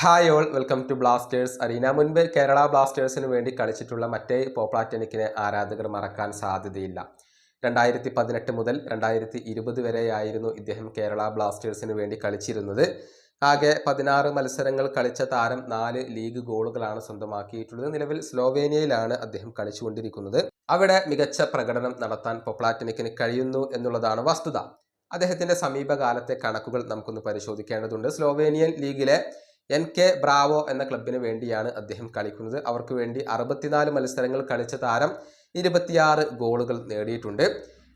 Hi all welcome to Blasters Arena മുൻപ് കേരള ബ്ലാസ്റ്റേഴ്സിന് വേണ്ടി കളിച്ചിട്ടുള്ള മറ്റേ പോപ്ലാറ്റനിക്കിനെ ആരാധകർ മറക്കാൻ സാധ്യതയില്ല. രണ്ടായിരത്തി പതിനെട്ട് മുതൽ രണ്ടായിരത്തി ഇരുപത് വരെയായിരുന്നു ഇദ്ദേഹം കേരള ബ്ലാസ്റ്റേഴ്സിന് വേണ്ടി കളിച്ചിരുന്നത്. ആകെ പതിനാറ് മത്സരങ്ങൾ കളിച്ച താരം നാല് ലീഗ് ഗോളുകളാണ് സ്വന്തമാക്കിയിട്ടുള്ളത്. നിലവിൽ സ്ലോവേനിയയിലാണ് അദ്ദേഹം കളിച്ചുകൊണ്ടിരിക്കുന്നത്. അവിടെ മികച്ച പ്രകടനം നടത്താൻ പൊപ്ലാറ്റനിക്കിന് കഴിയുന്നു എന്നുള്ളതാണ് വസ്തുത. അദ്ദേഹത്തിന്റെ സമീപകാലത്തെ കണക്കുകൾ നമുക്കൊന്ന് പരിശോധിക്കേണ്ടതുണ്ട്. സ്ലോവേനിയൻ ലീഗിലെ എൻ കെ ബ്രാവോ എന്ന ക്ലബിന് വേണ്ടിയാണ് അദ്ദേഹം കളിക്കുന്നത്. അവർക്ക് വേണ്ടി അറുപത്തിനാല് മത്സരങ്ങൾ കളിച്ച താരം ഇരുപത്തിയാറ് ഗോളുകൾ നേടിയിട്ടുണ്ട്.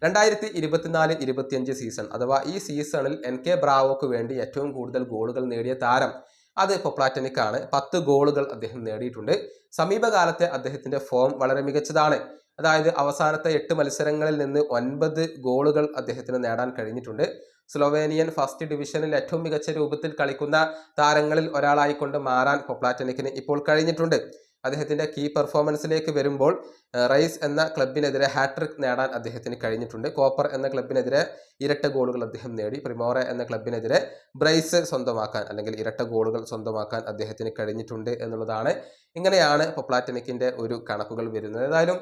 രണ്ടായിരത്തി ഇരുപത്തിനാല് ഇരുപത്തിയഞ്ച് സീസൺ അഥവാ ഈ സീസണിൽ എൻ കെ ബ്രാവോക്ക് വേണ്ടി ഏറ്റവും കൂടുതൽ ഗോളുകൾ നേടിയ താരം അത് പൊപ്ലാറ്റനിക്കാണ്. പത്ത് ഗോളുകൾ അദ്ദേഹം നേടിയിട്ടുണ്ട്. സമീപകാലത്തെ അദ്ദേഹത്തിന്റെ ഫോം വളരെ മികച്ചതാണ്. അതായത് അവസാനത്തെ എട്ട് മത്സരങ്ങളിൽ നിന്ന് ഒൻപത് ഗോളുകൾ അദ്ദേഹത്തിന് നേടാൻ കഴിഞ്ഞിട്ടുണ്ട്. സ്ലൊവേനിയൻ ഫസ്റ്റ് ഡിവിഷനിൽ ഏറ്റവും മികച്ച രൂപത്തിൽ കളിക്കുന്ന താരങ്ങളിൽ ഒരാളായിക്കൊണ്ട് മാറാൻ പൊപ്ലാറ്റനിക്കിന് ഇപ്പോൾ കഴിഞ്ഞിട്ടുണ്ട്. അദ്ദേഹത്തിന്റെ കീ പെർഫോമൻസിലേക്ക് വരുമ്പോൾ റൈസ് എന്ന ക്ലബിനെതിരെ ഹാട്രിക് നേടാൻ അദ്ദേഹത്തിന് കഴിഞ്ഞിട്ടുണ്ട്. കോപ്പർ എന്ന ക്ലബിനെതിരെ ഇരട്ട ഗോളുകൾ അദ്ദേഹം നേടി. പ്രിമോറ എന്ന ക്ലബിനെതിരെ ബ്രൈസ് സ്വന്തമാക്കാൻ അല്ലെങ്കിൽ ഇരട്ട ഗോളുകൾ സ്വന്തമാക്കാൻ അദ്ദേഹത്തിന് കഴിഞ്ഞിട്ടുണ്ട് എന്നുള്ളതാണ്. ഇങ്ങനെയാണ് പൊപ്ലാറ്റനിക്കിന്റെ ഒരു കണക്കുകൾ വരുന്നത്. ഏതായാലും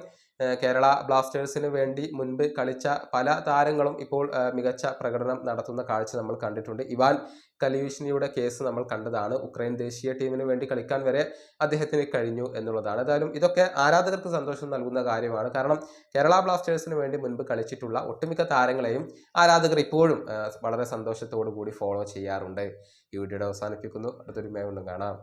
കേരള ബ്ലാസ്റ്റേഴ്സിന് വേണ്ടി മുൻപ് കളിച്ച പല താരങ്ങളും ഇപ്പോൾ മികച്ച പ്രകടനം നടത്തുന്ന കാഴ്ച നമ്മൾ കണ്ടിട്ടുണ്ട്. ഇവാൻ കലിയൂഷിനിയുടെ കേസ് നമ്മൾ കണ്ടതാണ്. ഉക്രൈൻ ദേശീയ ടീമിന് വേണ്ടി കളിക്കാൻ വരെ അദ്ദേഹത്തിന് കഴിഞ്ഞു എന്നുള്ളതാണ്. ഏതായാലും ഇതൊക്കെ ആരാധകർക്ക് സന്തോഷം നൽകുന്ന കാര്യമാണ്. കാരണം കേരള ബ്ലാസ്റ്റേഴ്സിന് വേണ്ടി മുൻപ് കളിച്ചിട്ടുള്ള ഒട്ടുമിക്ക താരങ്ങളെയും ആരാധകർ ഇപ്പോഴും വളരെ സന്തോഷത്തോടു കൂടി ഫോളോ ചെയ്യാറുണ്ട്. ഈ വീഡിയോയുടെ അവസാനിപ്പിക്കുന്നു. അടുത്തൊരു കാണാം.